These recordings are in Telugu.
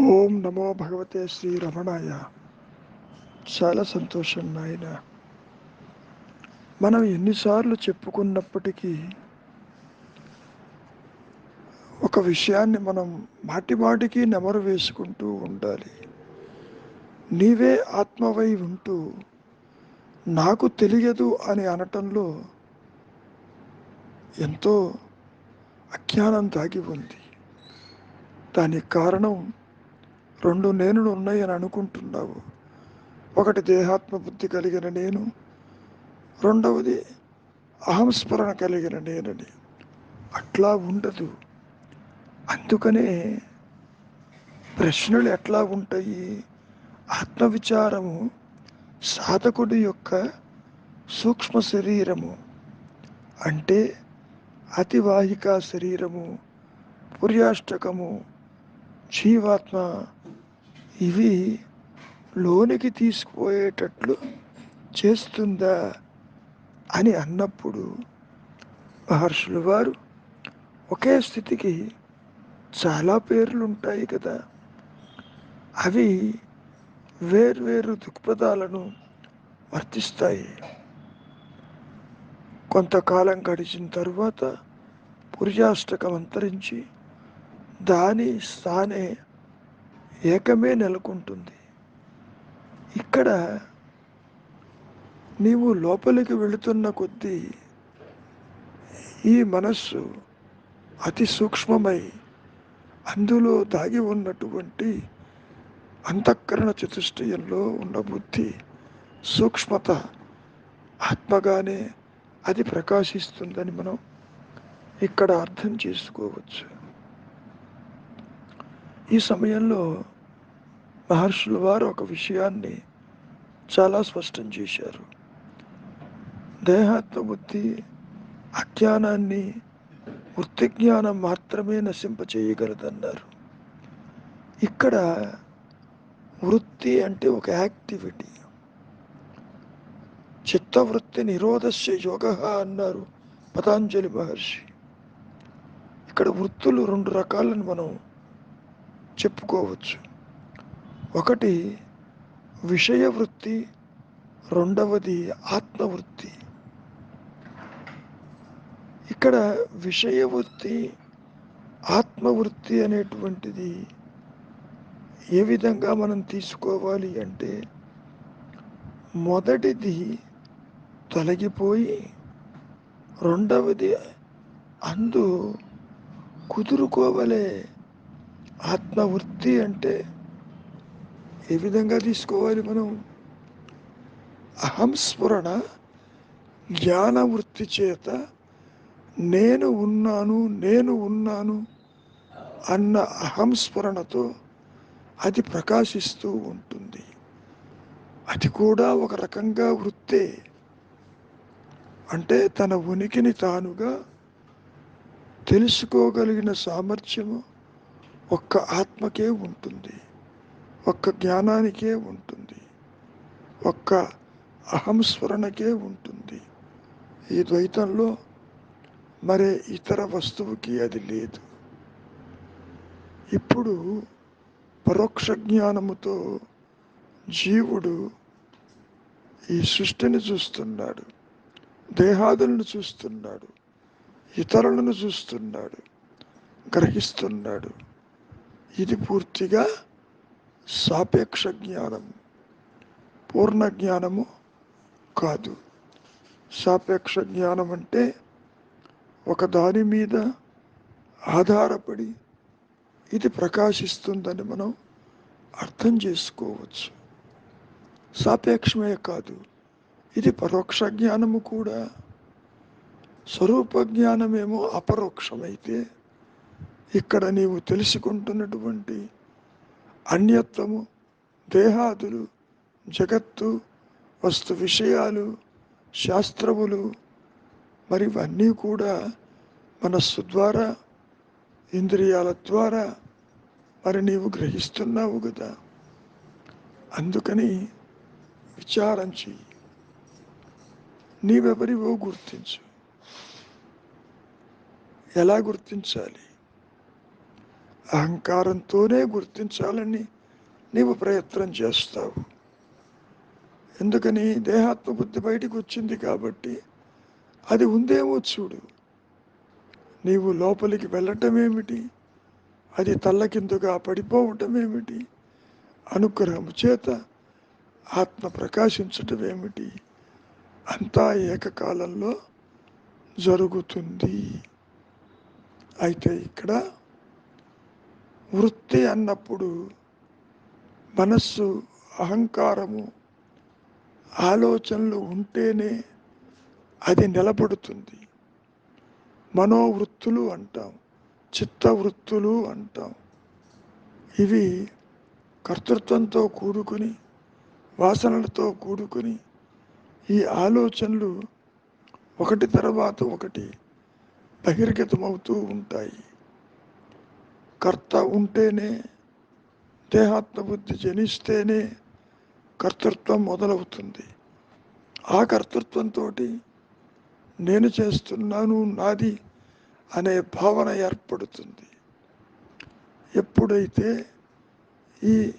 ఓం నమో భగవతే శ్రీ రమణాయ. చాలా సంతోషం నాయన. మనం ఎన్నిసార్లు చెప్పుకున్నప్పటికీ ఒక విషయాన్ని మనం మాటి మాటికి నెమరు వేసుకుంటూ ఉండాలి. నీవే ఆత్మవై ఉంటూ నాకు తెలియదు అని అనటంలో ఎంతో అజ్ఞానం దాగి ఉంది. దానికి కారణం రెండు నేనులు ఉన్నాయని అనుకుంటున్నావు. ఒకటి దేహాత్మ బుద్ధి కలిగిన నేను రెండవది అహంస్మరణ కలిగిన నేనని. అట్లా ఉండదు. అందుకనే ప్రశ్నలు ఎట్లా ఉంటాయి? ఆత్మవిచారము సాధకుడి యొక్క సూక్ష్మ శరీరము అంటే అతివాహిక శరీరము పుర్యాష్టకము జీవాత్మ ఇవి లోనికి తీసుకుపోయేటట్లు చేస్తుందా అని అన్నప్పుడు మహర్షులు వారు ఒకే స్థితికి చాలా పేర్లు ఉంటాయి కదా. అవి వేర్వేరు దృక్పథాలను వర్తిస్తాయి. కొంతకాలం గడిచిన తరువాత పురుషాష్టకం అంతరించి దాని స్థానే ఏకమే నెలకొంటుంది. ఇక్కడ నీవు లోపలికి వెళుతున్న కొద్దీ ఈ మనస్సు అతి సూక్ష్మమై అందులో దాగి ఉన్నటువంటి అంతఃకరణ చతుష్టయంలో ఉన్న బుద్ధి సూక్ష్మత ఆత్మగానే అది ప్రకాశిస్తుందని మనం ఇక్కడ అర్థం చేసుకోవచ్చు. ఈ సమయంలో మహర్షుల వారు ఒక విషయాన్ని చాలా స్పష్టం చేశారు. దేహాత్మబుద్ధి అజ్ఞానాన్ని వృత్తి జ్ఞానం మాత్రమే నశింపచేయగలదన్నారు ఇక్కడ వృత్తి అంటే ఒక యాక్టివిటీ. చిత్తవృత్తి నిరోధస్య యోగ అన్నారు పతాంజలి మహర్షి. ఇక్కడ వృత్తులు రెండు రకాలను మనం చెప్పుకోవచ్చు. ఒకటి విషయ వృత్తి రెండవది ఆత్మవృత్తి. ఇక్కడ విషయ వృత్తి ఆత్మవృత్తి అనేటువంటిది ఏ విధంగా మనం తీసుకోవాలి అంటే మొదటిది తొలగిపోయి రెండవది అందు కుదురుకోవలే ఆత్మవృత్తి అంటే ఏ విధంగా తీసుకోవాలి మనం? అహంస్ఫురణ జ్ఞాన వృత్తి చేత నేను ఉన్నాను నేను ఉన్నాను అన్న అహంస్ఫురణతో అది ప్రకాశిస్తూ ఉంటుంది. అది కూడా ఒక రకంగా వృత్తే. అంటే తన ఉనికిని తానుగా తెలుసుకోగలిగిన సామర్థ్యము ఒక్క ఆత్మకే ఉంటుంది. ఒక్క జ్ఞానానికే ఉంటుంది. ఒక్క అహంస్మరణకే ఉంటుంది. ఈ ద్వైతంలో మరే ఇతర వస్తువుకి అది లేదు. ఇప్పుడు పరోక్ష జ్ఞానముతో జీవుడు ఈ సృష్టిని చూస్తున్నాడు. దేహాదులను చూస్తున్నాడు. ఇతరులను చూస్తున్నాడు. గ్రహిస్తున్నాడు. ఇది పూర్తిగా సాపేక్ష జ్ఞానం పూర్ణ జ్ఞానము కాదు. సాపేక్ష జ్ఞానం అంటే ఒక దాని మీద ఆధారపడి ఇది ప్రకాశిస్తుందని మనం అర్థం చేసుకోవచ్చు. సాపేక్షమే కాదు ఇది పరోక్ష జ్ఞానము కూడా. స్వరూప జ్ఞానమేమో అపరోక్షమైతే ఇక్కడ నీవు తెలుసుకుంటున్నటువంటి అన్యత్వము దేహాదులు జగత్తు వస్తు విషయాలు శాస్త్రములు మరి ఇవన్నీ కూడా మనస్సు ద్వారా ఇంద్రియాల ద్వారా మరి నీవు గ్రహిస్తున్నావు కదా. అందుకని విచారం చెయ్యి. నీవెవరివో గుర్తించు. ఎలా గుర్తించాలి? అహంకారంతోనే గుర్తించాలని నీవు ప్రయత్నం చేస్తావు. ఎందుకని? దేహాత్మ బుద్ధి బయటికి వచ్చింది కాబట్టి అది ఉందేమో చూడు. నీవు లోపలికి వెళ్ళటం ఏమిటి? అది తల్లకిందుగా పడిపోవటం ఏమిటి? అనుగ్రహము చేత ఆత్మ ప్రకాశించటం ఏమిటి? అంతా ఏకకాలంలో జరుగుతుంది. అయితే ఇక్కడ వృత్తి అన్నప్పుడు మనస్సు అహంకారము ఆలోచనలు ఉంటేనే అది నిలబడుతుంది. మనోవృత్తులు అంటాం చిత్తవృత్తులు అంటాం. ఇవి కర్తృత్వంతో కూడుకుని వాసనలతో కూడుకుని ఈ ఆలోచనలు ఒకటి తర్వాత ఒకటి బహిర్గతమవుతూ ఉంటాయి. కర్త ఉంటేనే దేహాత్మ బుద్ధి జనిస్తేనే కర్తృత్వం మొదలవుతుంది. ఆ కర్తృత్వంతో నేను చేస్తున్నాను నాది అనే భావన ఏర్పడుతుంది. ఎప్పుడైతే ఈ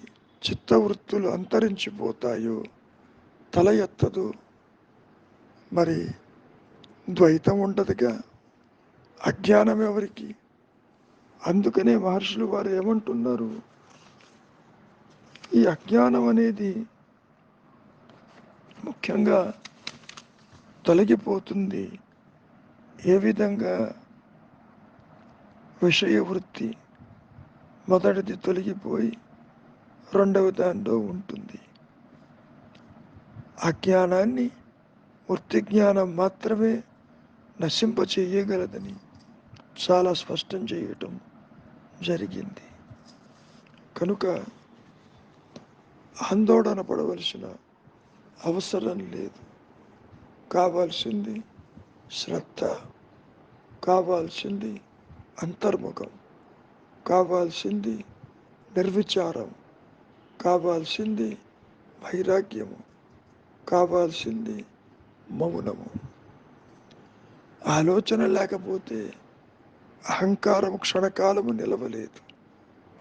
చిత్తవృత్తులు అంతరించిపోతాయో తల ఎత్తదు. మరి ద్వైతం ఉండదుగా అజ్ఞానం ఎవరికి? అందుకనే మహర్షులు వారు ఏమంటున్నారు? ఈ అజ్ఞానం అనేది ముఖ్యంగా తొలగిపోతుంది. ఏ విధంగా? విషయ వృత్తి మొదటిది తొలగిపోయి రెండవ దానిలో ఉంటుంది. అజ్ఞానాన్ని వృత్తి జ్ఞానం మాత్రమే నశింప చేయగలదని చాలా స్పష్టం చేయటం జరిగింది. కనుక ఆందోళన పడవలసిన అవసరం లేదు. కావాల్సింది శ్రద్ధ కావాల్సింది అంతర్ముఖం కావాల్సింది నిర్విచారం కావాల్సింది వైరాగ్యము కావాల్సింది మౌనము. ఆలోచన లేకపోతే అహంకారం క్షణకాలము నిలవలేదు.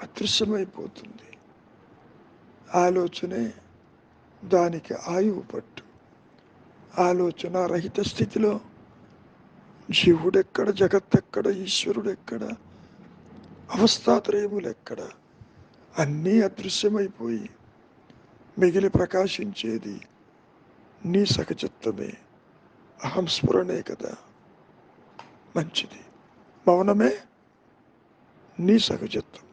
అదృశ్యమైపోతుంది. ఆలోచనే దానికి ఆయువు పట్టు. ఆలోచన రహిత స్థితిలో జీవుడెక్కడ జగత్తెక్కడ ఈశ్వరుడెక్కడ అవస్థాత్రయములెక్కడ అన్నీ అదృశ్యమైపోయి మిగిలి ప్రకాశించేది నీ సహజత్వమే. అహంస్ఫురణే కదా. మంచిది. మౌనమే నీ సహజత్వం